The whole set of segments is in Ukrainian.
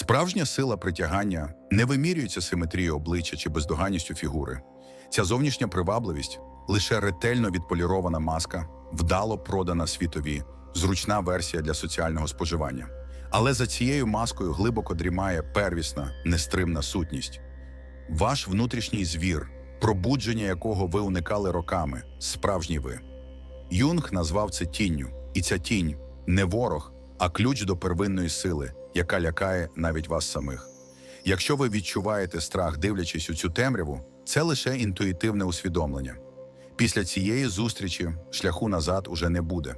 Справжня сила притягання не вимірюється симетрією обличчя чи бездоганністю фігури. Ця зовнішня привабливість лише ретельно відполірована маска, вдало продана світові, зручна версія для соціального споживання. Але за цією маскою глибоко дрімає первісна, нестримна сутність. Ваш внутрішній звір, пробудження якого ви уникали роками, справжній ви. Юнг назвав це тінню, і ця тінь не ворог, а ключ до первинної сили, яка лякає навіть вас самих. Якщо ви відчуваєте страх, дивлячись у цю темряву, це лише інтуїтивне усвідомлення. Після цієї зустрічі шляху назад уже не буде.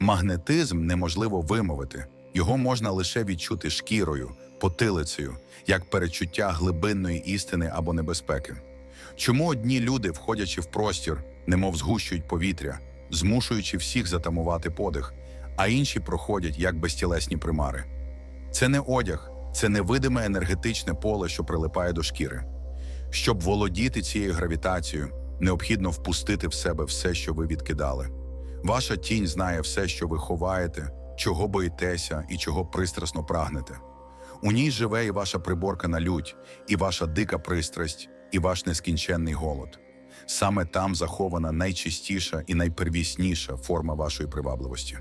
Магнетизм неможливо вимовити, його можна лише відчути шкірою, потилицею, як перечуття глибинної істини або небезпеки. Чому одні люди, входячи в простір, немов згущують повітря, змушуючи всіх затамувати подих, а інші проходять як безтілесні примари? Це не одяг, це невидиме енергетичне поле, що прилипає до шкіри. Щоб володіти цією гравітацією, необхідно впустити в себе все, що ви відкидали. Ваша тінь знає все, що ви ховаєте, чого боїтеся і чого пристрасно прагнете. У ній живе і ваша приборка на лють, і ваша дика пристрасть, і ваш нескінченний голод. Саме там захована найчистіша і найпервісніша форма вашої привабливості.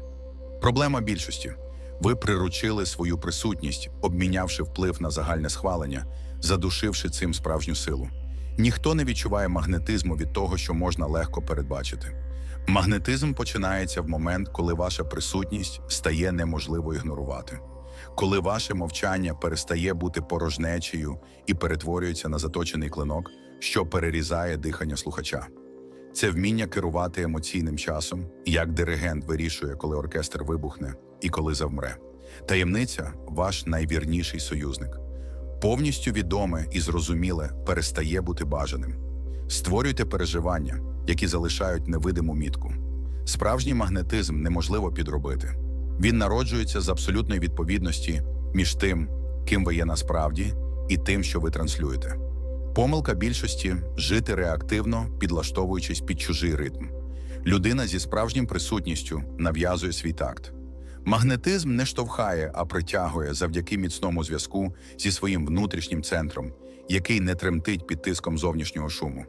Проблема більшості. Ви приручили свою присутність, обмінявши вплив на загальне схвалення, задушивши цим справжню силу. Ніхто не відчуває магнетизму від того, що можна легко передбачити. Магнетизм починається в момент, коли ваша присутність стає неможливо ігнорувати, коли ваше мовчання перестає бути порожнечею і перетворюється на заточений клинок, що перерізає дихання слухача. Це вміння керувати емоційним часом, як диригент вирішує, коли оркестр вибухне і коли завмре. Таємниця ваш найвірніший союзник. Повністю відоме і зрозуміле перестає бути бажаним. Створюйте переживання, які залишають невидиму мітку. Справжній магнетизм неможливо підробити. Він народжується з абсолютної відповідності між тим, ким ви є насправді, і тим, що ви транслюєте. Помилка більшості жити реактивно, підлаштовуючись під чужий ритм. Людина зі справжнім присутністю нав'язує свій такт. Магнетизм не штовхає, а притягує завдяки міцному зв'язку зі своїм внутрішнім центром, який не тремтить під тиском зовнішнього шуму.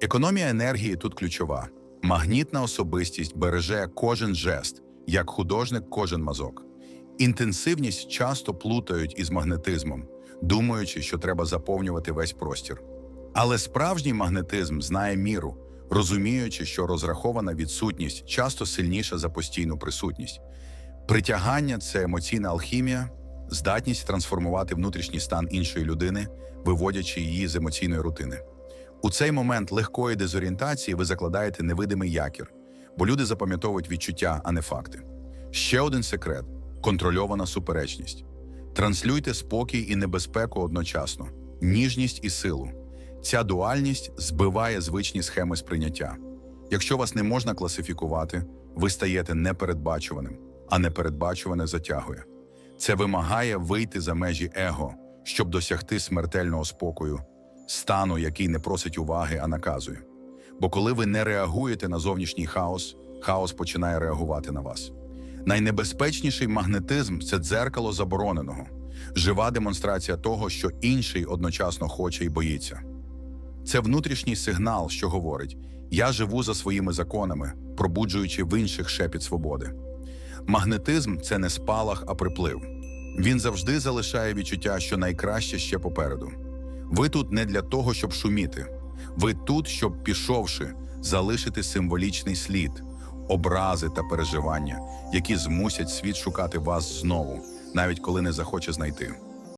Економія енергії тут ключова. Магнітна особистість береже кожен жест, як художник кожен мазок. Інтенсивність часто плутають із магнетизмом, думаючи, що треба заповнювати весь простір. Але справжній магнетизм знає міру, розуміючи, що розрахована відсутність часто сильніша за постійну присутність. Притягання це емоційна алхімія, здатність трансформувати внутрішній стан іншої людини, виводячи її з емоційної рутини. У цей момент легкої дезорієнтації ви закладаєте невидимий якір, бо люди запам'ятовують відчуття, а не факти. Ще один секрет контрольована суперечність. Транслюйте спокій і небезпеку одночасно, ніжність і силу. Ця дуальність збиває звичні схеми сприйняття. Якщо вас не можна класифікувати, ви стаєте непередбачуваним, а непередбачуване затягує. Це вимагає вийти за межі его, щоб досягти смертельного спокою, стану, який не просить уваги, а наказує. Бо коли ви не реагуєте на зовнішній хаос, хаос починає реагувати на вас. Найнебезпечніший магнетизм це дзеркало забороненого, жива демонстрація того, що інший одночасно хоче і боїться. Це внутрішній сигнал, що говорить: я живу за своїми законами, пробуджуючи в інших шепіт свободи. Магнетизм це не спалах, а приплив. Він завжди залишає відчуття, що найкраще ще попереду. Ви тут не для того, щоб шуміти. Ви тут, щоб, пішовши, залишити символічний слід, образи та переживання, які змусять світ шукати вас знову, навіть коли не захоче знайти.